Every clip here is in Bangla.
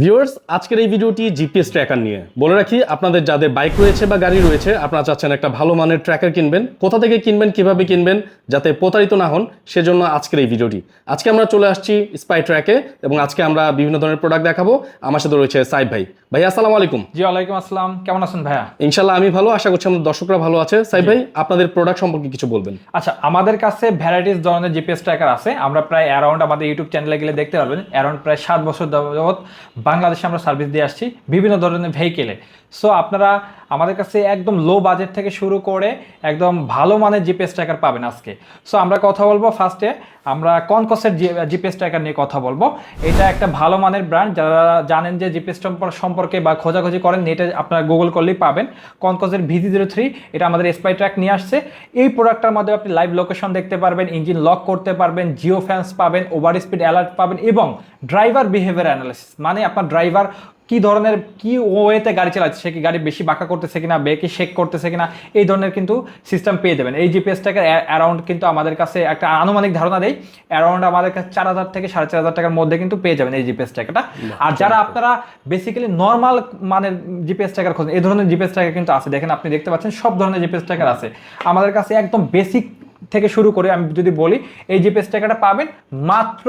ভিউয়ার্স আজকের এই ভিডিওটি জিপিএস ট্র্যাকার নিয়ে। বলে রাখি আপনাদের যাদের বাইক রয়েছে বা গাড়ি রয়েছে আপনারা চাচ্ছেন একটা ভালো মানের ট্র্যাকার কিনবেন। কোথা থেকে কিনবেন কীভাবে কিনবেন যাতে প্রতারিত না হন সেজন্য আজকের এই ভিডিওটি। আজকে আমরা চলে আসছি স্পাই ট্র্যাকে এবং আজকে আমরা বিভিন্ন ধরনের প্রোডাক্ট দেখাবো। আমার সাথে রয়েছে সাইব ভাই। ভাই আসসালামু আলাইকুম। জি ওয়ালাইকুম আসসালাম। কেমন আছেন ভাইয়া? ইনশাল্লাহ আমি ভালো। আশা করছি আমাদের দর্শকরা ভালো আছে। সাইব ভাই আপনাদের প্রোডাক্ট সম্পর্কে কিছু বলবেন। আচ্ছা আমাদের কাছে ভ্যারাইটিস ধরনের জিপিএস ট্র্যাকার আছে। আমরা প্রায় অ্যারাউন্ড আমাদের ইউটিউব চ্যানেলে গেলে দেখতে পারবেন। অ্যারাউন্ড প্রায় সাত বছর যাবত বাংলাদেশে আমরা সার্ভিস দিয়ে আসছি বিভিন্ন ধরনের ভেহিকেলে সো আপনারা আমাদের কাছে একদম লো বাজেট থেকে শুরু করে একদম ভালো মানের জিপিএস ট্র্যাকার পাবেন আজকে। সো আমরা কথা বলব ফার্স্টে আমরা কনকসের জিপিএস ট্র্যাকার নিয়ে কথা বলব। এটা একটা ভালো মানের ব্র্যান্ড যারা জানেন যে জিপিএস সম্পর্কে বা খোঁজাখুঁজি করেন নেটে আপনারা গুগল করলেই পাবেন। কনকসের ভিজি জিরো থ্রি এটা আমাদের স্পাই ট্র্যাক নিয়ে আসছে। এই প্রোডাক্টটার মধ্যে আপনি লাইভ লোকেশন দেখতে পারবেন ইঞ্জিন লক করতে পারবেন জিও ফ্যান্স পাবেন ওভার স্পিড অ্যালার্ট পাবেন এবং ড্রাইভার বিহেভিয়ার অ্যানালিসিস মানে আপনার ড্রাইভার কি ধরনের কি ওয়েতে গাড়ি চালাচ্ছে? সে কি গাড়ি বেশি বাঁকা করতেছে কিনা বেকে শেক করতেছে কিনা? এই ধরনের কিন্তু সিস্টেম পেয়ে যাবেন। এই জিপিএসটাকে অ্যারাউন্ড কিন্তু আমাদের কাছে একটা আনুমানিক ধারণা দেয় অ্যারাউন্ড আমাদের কাছে চার হাজার থেকে সাড়ে চার হাজার টাকার মধ্যে কিন্তু পেয়ে যাবেন এই জিপিএস ট্র্যাকারটা আর যারা আপনারা বেসিক্যালি নর্মাল মানের জিপিএস ট্র্যাকার খোঁজেন এই ধরনের জিপিএস ট্র্যাকার কিন্তু আছে। দেখেন আপনি দেখতে পাচ্ছেন সব ধরনের জিপিএস ট্র্যাকার আছে। আমাদের কাছে একদম বেসিক থেকে শুরু করে আমি যদি বলি, এই জিপিএস টাকাটা পাবেন মাত্র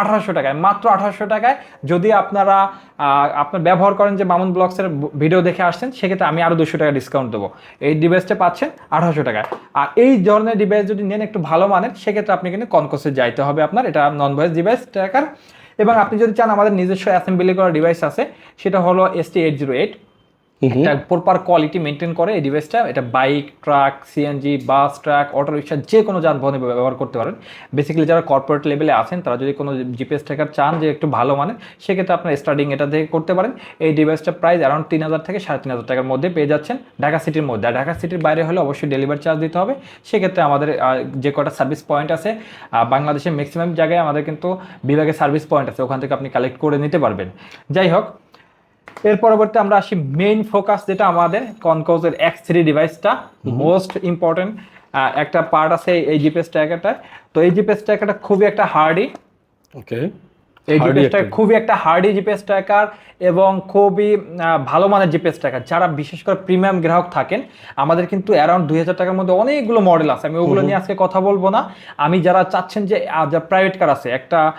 আঠারোশো টাকায়, মাত্র আঠারোশো টাকায়। যদি আপনারা আপনার ব্যবহার করেন যে মামুন ব্লগসের ভিডিও দেখে আসছেন, সেক্ষেত্রে আমি আরও দুশো টাকা ডিসকাউন্ট দেবো। এই ডিভাইসটা পাচ্ছেন আঠারোশো টাকায়। আর এই ধরনের ডিভাইস যদি নেন একটু ভালো মানের, সেক্ষেত্রে আপনি কিন্তু কনকসে যাইতে হবে আপনার। এটা নন ভয়েস ডিভাইস ট্র্যাকার এবং আপনি যদি চান, আমাদের নিজস্ব অ্যাসেম্বলি করা ডিভাইস আছে, সেটা হলো S T eight zero eight একটা প্রপার কোয়ালিটি মেনটেন করে এই ডিভাইসটা এটা bike truck CNG bus truck auto rickshaw যে কোনো যানবাহনে ব্যবহার করতে পারেন। বেসিক্যালি যারা কর্পোরেট লেভেলে আছেন, তারা যদি কোনো জিপিএস ট্র্যাকার চান যে একটু ভালো মানে সেক্ষেত্রে আপনার স্টার্টিং এটা থেকে করতে পারেন। এই ডিভাইসটা প্রাইস অ্যারাউন্ড তিন হাজার থেকে সাড়ে তিন হাজার টাকার মধ্যে পেয়ে যাচ্ছেন ঢাকা সিটির মধ্যে। আর ঢাকা সিটির বাইরে হলে অবশ্যই ডেলিভারি চার্জ দিতে হবে। সেক্ষেত্রে আমাদের যে কটা সার্ভিস পয়েন্ট আছে বাংলাদেশের ম্যাক্সিমাম জায়গায় আমাদের কিন্তু বিভাগে সার্ভিস পয়েন্ট আছে, ওখান থেকে আপনি কালেক্ট করে নিতে পারবেন। যাই হোক এর পরবর্তী আমরা আসি মেইন ফোকাস যেটা আমাদের কনকোজের এক্স থ্রি ডিভাইসটা মোস্ট ইম্পর্টেন্ট একটা পার্ট আছে এই জিপিএস ট্র্যাকারটা তো এই জিপিএস ট্র্যাকারটা খুবই একটা হার্ডি ওকে এই Hardy জিপিএস একটা- খুবই একটা হার্ডি জিপিএস ট্র্যাকার এবং খুবই ভালো মানের জিপিএস ট্র্যাকার যারা বিশেষ করে প্রিমিয়াম গ্রাহক থাকেন আমাদের কিন্তু অ্যারাউন্ড দুই হাজার টাকার মধ্যে অনেকগুলো মডেল আছে। আমি ওগুলো নিয়ে আজকে কথা বলব না। আমি যারা চাচ্ছেন যে যা প্রাইভেট কার আছে একটা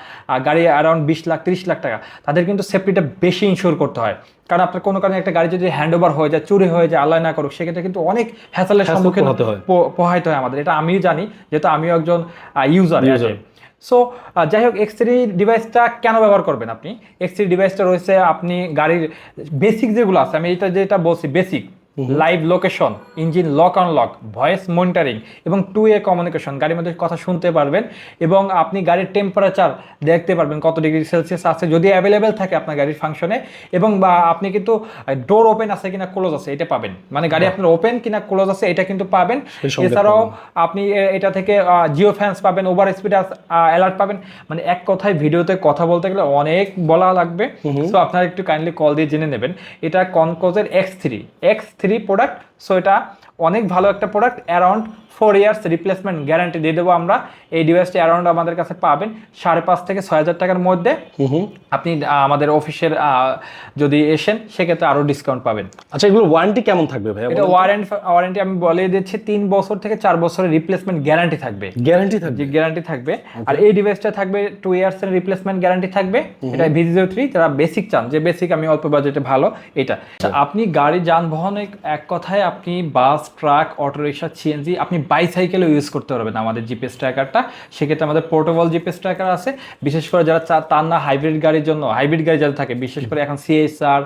গাড়ি অ্যারাউন্ড বিশ লাখ তিরিশ লাখ টাকা তাদের কিন্তু সেফটিটা বেশি ইনশিওর করতে হয়। কারণ আপনার কোনো কারণে একটা গাড়ি যদি হ্যান্ড ওভার হয়ে যায় চুরি হয়ে যায় আল্লাহ না করুক সেক্ষেত্রে কিন্তু অনেক হ্যাসেলের সম্মুখীন পোহাতে হয়। পো- পোহাইতে হয় আমাদের। এটা আমিও জানি যেহেতু আমিও একজন ইউজার। সো যাই হোক এক্স থ্রি ডিভাইসটা কেন ব্যবহার করবেন আপনি? এক্স থ্রি ডিভাইসটা রয়েছে, আপনি গাড়ির বেসিক যেগুলো আছে, আমি এটা যেটা বলছি basic live location engine lock on lock voice monitoring এবং টু এ কমিউনিকেশন গাড়ির মধ্যে কথা শুনতে পারবেন এবং আপনি গাড়ির টেম্পারেচার দেখতে পারবেন কত ডিগ্রি সেলসিয়াস আছে যদি অ্যাভেলেবেল থাকে আপনার গাড়ির ফাংশনে এবং বা আপনি কিন্তু ডোর ওপেন আছে কিনা ক্লোজ আছে এটা পাবেন। মানে গাড়ি আপনার ওপেন কিনা ক্লোজ আছে এটা কিন্তু পাবেন। এছাড়াও আপনি এটা থেকে জিও ফ্যান্স পাবেন ওভার স্পিড অ্যালার্ট পাবেন। মানে এক কথায় ভিডিওতে কথা বলতে গেলে অনেক বলা লাগবে। সো আপনারা একটু কাইন্ডলি কল দিয়ে জেনে নেবেন। এটা কনকোজের X three X three product so এটা অনেক ভালো একটা product around four years replacement guarantee দিয়ে দেবো আমরা। এই ডিভাইসটি অ্যারাউন্ড আমাদের কাছে পাবেন সাড়ে পাঁচ থেকে ছয় হাজার টাকার মধ্যে। আপনি আমাদের অফিসের যদি এসেন সেক্ষেত্রে আরও ডিসকাউন্ট পাবেন। আচ্ছা এগুলো ওয়ারেন্টি কেমন থাকবে ভাইয়া এটা ওয়ারেন্টি ওয়ারেন্টি আমি বলে দিচ্ছি তিন বছর থেকে চার বছরের রিপ্লেসমেন্ট গ্যারান্টি থাকবে। গ্যারান্টি থাকবে? গ্যারান্টি থাকবে। আর এই ডিভাইসটা থাকবে টু ইয়ার্স এর রিপ্লেসমেন্ট গ্যারান্টি থাকবে। এটা ভিজিও থ্রি যারা বেসিক চান যে বেসিক আমি অল্প বাজেটে ভালো এটা। আপনি গাড়ি যানবাহনে এক কথায় আপনি bus, truck, auto rickshaw CNG আপনি বাইসাইকেলও ইউজ করতে পারবেন আমাদের জিপিএস ট্র্যাকারটা সেক্ষেত্রে আমাদের পোর্টেবল জিপিএস ট্র্যাকার আছে। বিশেষ করে যারা তার না হাইব্রিড গাড়ির জন্য হাইব্রিড গাড়ি যারা থাকে, বিশেষ করে এখন সিএসআর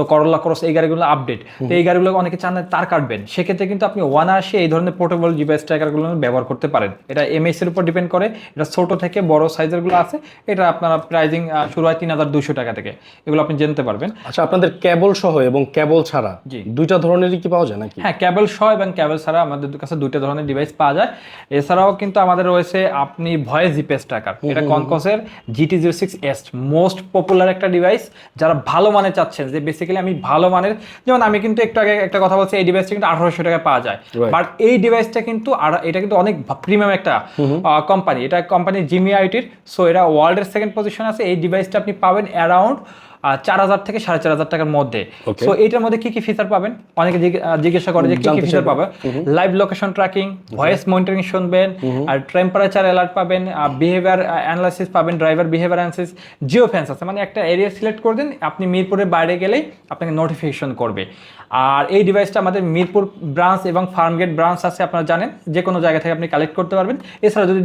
তো করলা ক্রস এই গাড়িগুলো আপডেট তো এই গাড়িগুলো অনেকে চান তার কাটবেন। সেক্ষেত্রে কিন্তু আপনি ওয়ান আসে এই ধরনের পোর্টেবল জিপিএস ট্র্যাকারগুলো ব্যবহার করতে পারেন। এটা এমএস এর উপর ডিপেন্ড করে এটা ছোট থেকে বড় সাইজেরগুলো আছে এটা আপনারা প্রাইজিং শুরু হয় তিন হাজার দুশো টাকা থেকে। এগুলো আপনি জানতে পারবেন। আচ্ছা আপনাদের কেবল সহ এবং কেবল ছাড়া জি। দুইটা ধরনেরই কি পাওয়া যায় নাকি? হ্যাঁ ক্যাবেল সহ এবং ক্যাবেল ছাড়া আমাদের কাছে দুইটা ধরনের ডিভাইস পাওয়া যায়। এছাড়াও কিন্তু আমাদের রয়েছে আপনি ভয়েস জিপিএস ট্র্যাকার এটা কনকসের GT zero six S most popular একটা ডিভাইস যারা ভালো মানে চাচ্ছেন যে বেসিক্যালি আমি ভালো মানের যেমন আমি কিন্তু একটু আগে একটা কথা বলছি এই ডিভাইসটা কিন্তু আঠারোশো টাকা পাওয়া যায়. বাট এই ডিভাইসটা কিন্তু আর- এটা কিন্তু অনেক প্রিমিয়াম একটা কোম্পানি এটা কোম্পানি জিমি আইটির সো এটা ওয়ার্ল্ডের সেকেন্ড পজিশন আছে। এই ডিভাইসটা আপনি পাবেন অ্যারাউন্ড চার হাজার থেকে সাড়ে চার হাজার টাকার মধ্যে। তো এটার মধ্যে কি কি ফিচার পাবেন? অনেকে জিজ্ঞাসা করে যে কি কি ফিচার চাইব। পাবে। Live location tracking voice monitoring শুনবেন আর টেম্পারেচার অ্যালার্ট পাবেন বিহেভিয়ার অ্যানালাইসিস পাবেন driver behaviour analysis Jio fans আছে। মানে একটা এরিয়া সিলেক্ট করে দিন আপনি মিরপুরের বাইরে গেলেই আপনাকে নোটিফিকেশন করবে। আর এই ডিভাইসটা আমাদের মিরপুর ব্রাঞ্চ এবং ফার্মগেট ব্রাঞ্চ আছে আপনারা জানেন। যে কোনো জায়গা থেকে আপনি কালেক্ট করতে পারবেন। এছাড়া যদি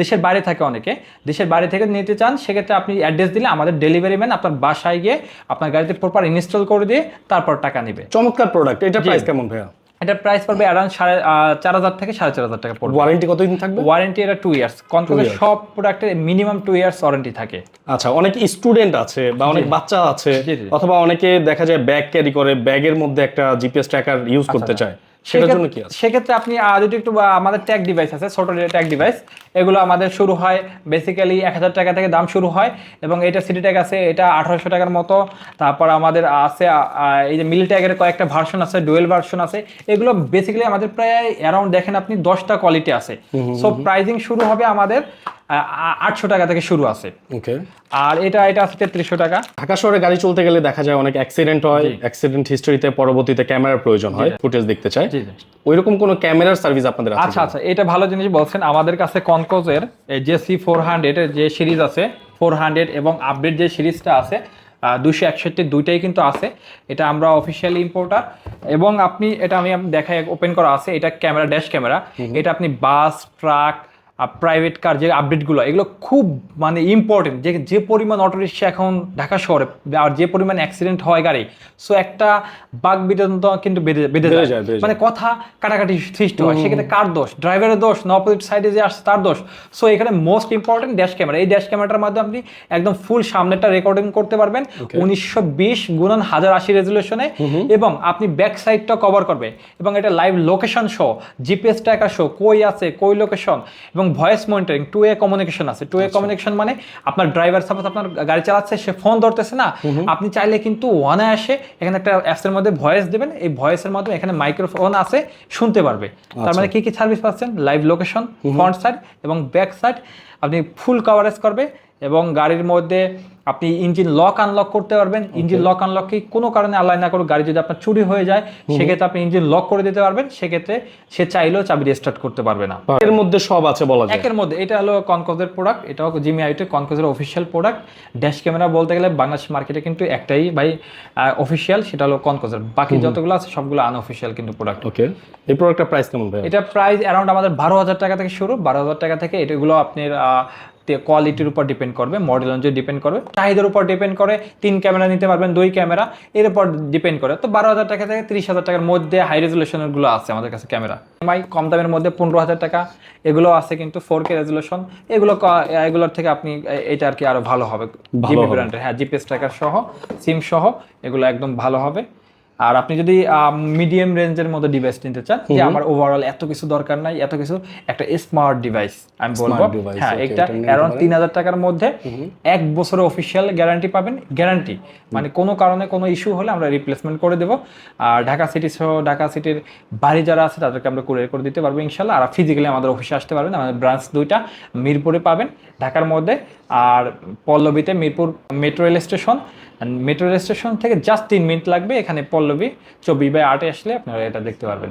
দেশের বাইরে থাকে অনেকে দেশের বাইরে থেকে নিতে চান সেক্ষেত্রে আপনি অ্যাড্রেস দিলে আমাদের ডেলিভারি ম্যান আপনার বাসায় গিয়ে আপনার গাড়িতে প্রপার ইনস্টল করে দিয়ে তারপর টাকা নেবে। চমৎকার প্রোডাক্ট এটা প্রাইস কেমন ভাইয়া? এটার প্রাইস পড়বে অ্যারাউন্ড সাড়ে চার হাজার থেকে সাড়ে চার হাজার টাকা পড়বে। ওয়ারেন্টি কতদিন থাকবে? ওয়ারেন্টি এটা টু ইয়ার্স কন্ট্রোলের সব প্রোডাক্টের মিনিমাম টু ইয়ার্স ওয়ারেন্টি থাকে। আচ্ছা অনেক স্টুডেন্ট আছে বা অনেক বাচ্চা আছে। অথবা অনেকে দেখা যায় ব্যাগ ক্যারি করে ব্যাগের মধ্যে একটা জিপিএস ট্র্যাকার ইউজ করতে চায়। সেটার জন্য কি আছে? সেক্ষেত্রে আপনি যদি একটু আমাদের ট্যাগ ডিভাইস আছে ছোট ট্যাগ ডিভাইস এগুলো আমাদের শুরু হয় বেসিক্যালি এক হাজার টাকা থেকে দাম শুরু হয় এবং এটা সিটি ট্যাগ আছে এটা আঠারোশো টাকার মতো। তারপর আমাদের আছে এই যে মিল ট্যাগের কয়েকটা ভার্সন আছে ডুয়েল ভার্সন আছে এগুলো বেসিক্যালি আমাদের প্রায় অ্যারাউন্ড দেখেন আপনি দশটা কোয়ালিটি আছে। সো প্রাইজিং শুরু হবে আমাদের আটশো টাকা থেকে শুরু আছে। ওকে। আর এটা এটা আছে তেত্রিশশো টাকা। ঢাকা শহরে গাড়ি চলতে গেলে দেখা যায় অনেক অ্যাক্সিডেন্ট হয়। অ্যাক্সিডেন্ট হিস্টরিতে পরবর্তীতে ক্যামেরার প্রয়োজন হয় ফুটেজ দেখতে জি ওইরকম কোনো ক্যামেরার সার্ভিস আপনাদের আছে আচ্ছা আচ্ছা এটা ভালো জিনিস বলছেন। আমাদের কাছে কনকোজের যে সি ফোর হান্ড্রেড যে সিরিজ আছে ফোর হান্ড্রেড এবং আপডেট যে সিরিজটা আছে দুশো একষট্টি দুইটাই কিন্তু আছে। এটা আমরা অফিসিয়ালি ইম্পোর্টার এবং আপনি এটা আমি দেখাই ওপেন করা আছে। এটা ক্যামেরা ড্যাশ ক্যামেরা এটা আপনি বাস ট্রাক প্রাইভেট কার যে আপডেটগুলো এগুলো খুব মানে ইম্পর্টেন্ট যে যে পরিমাণ অটো রিক্সা এখন ঢাকা শহরে আর যে পরিমাণ অ্যাক্সিডেন্ট হয় গাড়ি সো একটা বাঘ বিদন্ত কিন্তু বেঁধে বেঁধে যায়। যায়, মানে কথা কাটাকাটি সৃষ্টি হয় সেক্ষেত্রে কার দোষ? ড্রাইভারের দোষ না অপোজিট সাইডে যে আসছে তার দোষ। সো এখানে মোস্ট ইম্পর্টেন্ট ড্যাশ ক্যামেরা এই ড্যাশ ক্যামেরাটার মাধ্যমে আপনি একদম ফুল সামনেটা রেকর্ডিং করতে পারবেন। উনিশশো বিশ গুণন হাজার আশি রেজুলেশনে এবং আপনি ব্যাক সাইডটা কভার করবে। এবং এটা live location show GPS tracker show কই আছে কই লোকেশন এবং voice monitoring two way communication আছে। টু এ কমিউনিকেশন মানে আপনার ড্রাইভার সাপোজ আপনার গাড়ি চালাচ্ছে সে ফোন ধরতেছে না আপনি চাইলে কিন্তু ওয়ানে আসে এখানে একটা অ্যাপসের মধ্যে ভয়েস দেবেন। এই ভয়েসের মাধ্যমে এখানে মাইক্রোফোন আছে শুনতে পারবে। তার মানে কি কি সার্ভিস পাচ্ছেন? লাইভ লোকেশন ফ্রন্ট সাইড এবং ব্যাক সাইড আপনি ফুল কভারেজ করবে। এবং গাড়ির মধ্যে আপনি ইঞ্জিন লক আনলক করতে পারবেন। ইঞ্জিন লক আনলককে কোনো কারণে আল্লাহ না করুক গাড়ি যদি আপনার চুরি হয়ে যায় সেক্ষেত্রে আপনি ইঞ্জিন লক করে দিতে পারবেন সেক্ষেত্রে সে চাইলেও চাবি রেস্টার্ট করতে পারবে না। এর মধ্যে সব আছে বলা যায়। একের মধ্যে এটা হলো কনকোজের প্রোডাক্ট এটাও জিমি আইটের কনকোজের অফিসিয়াল প্রোডাক্ট ড্যাশ ক্যামেরা বলতে গেলে বাংলাদেশ মার্কেটে কিন্তু একটাই ভাই অফিসিয়াল সেটা হলো কনকোজের। বাকি যতগুলো আছে সবগুলো আনঅফিসিয়াল কিন্তু প্রোডাক্ট ওকে এই প্রোডাক্টটার প্রাইস কেমন ভাই এটা প্রাইস অ্যারাউন্ড আমাদের বারো হাজার টাকা থেকে শুরু। বারো হাজার টাকা থেকে এটাগুলো আপনার কোয়ালিটির উপর ডিপেন্ড করবে মডেল অনুযায়ী ডিপেন্ড করবে। চাহিদার উপর ডিপেন্ড করে তিন ক্যামেরা নিতে পারবেন দুই ক্যামেরা এর উপর ডিপেন্ড করে। তো বারো হাজার টাকা থেকে তিরিশ হাজার টাকার মধ্যে হাই রেজুলেশনেরগুলো আছে আমাদের কাছে ক্যামেরা এমআই কম দামের মধ্যে পনেরো হাজার টাকা এগুলো আছে কিন্তু ফোর কে রেজুলেশন এগুলো এগুলোর থেকে আপনি এটা আর কি আরও ভালো হবে। জিপি ব্র্যান্ডের হ্যাঁ জিপিএস ট্র্যাকার সহ সিম সহ এগুলো একদম ভালো হবে। আর আপনি যদি মিডিয়াম রেঞ্জের মধ্যে ডিভাইস নিতে চান যে আমার ওভারঅল এত কিছু দরকার নাই এত কিছু একটা স্মার্ট ডিভাইস আমি বলব। হ্যাঁ এটা অ্যারাউন্ড তিন হাজার টাকার মধ্যে এক বছরের অফিসিয়াল গ্যারান্টি পাবেন গ্যারান্টি মানে কোনো কারণে কোনো ইস্যু হলে আমরা রিপ্লেসমেন্ট করে দেবো। আর ঢাকা সিটি সহ ঢাকা সিটির বাড়ি যারা আছে তাদেরকে আমরা কুরিয়ার করে দিতে পারব ইনশাল্লাহ। আর ফিজিক্যালি আমাদের অফিসে আসতে পারবেন আমাদের ব্রাঞ্চ দুইটা মিরপুরে পাবেন ঢাকার মধ্যে। আর পল্লবীতে Mirpur metro rail station metro rail station থেকে জাস্ট তিন মিনিট লাগবে, এখানে পল্লবী চব্বিশ বাই আটে আসলে আপনারা এটা দেখতে পারবেন।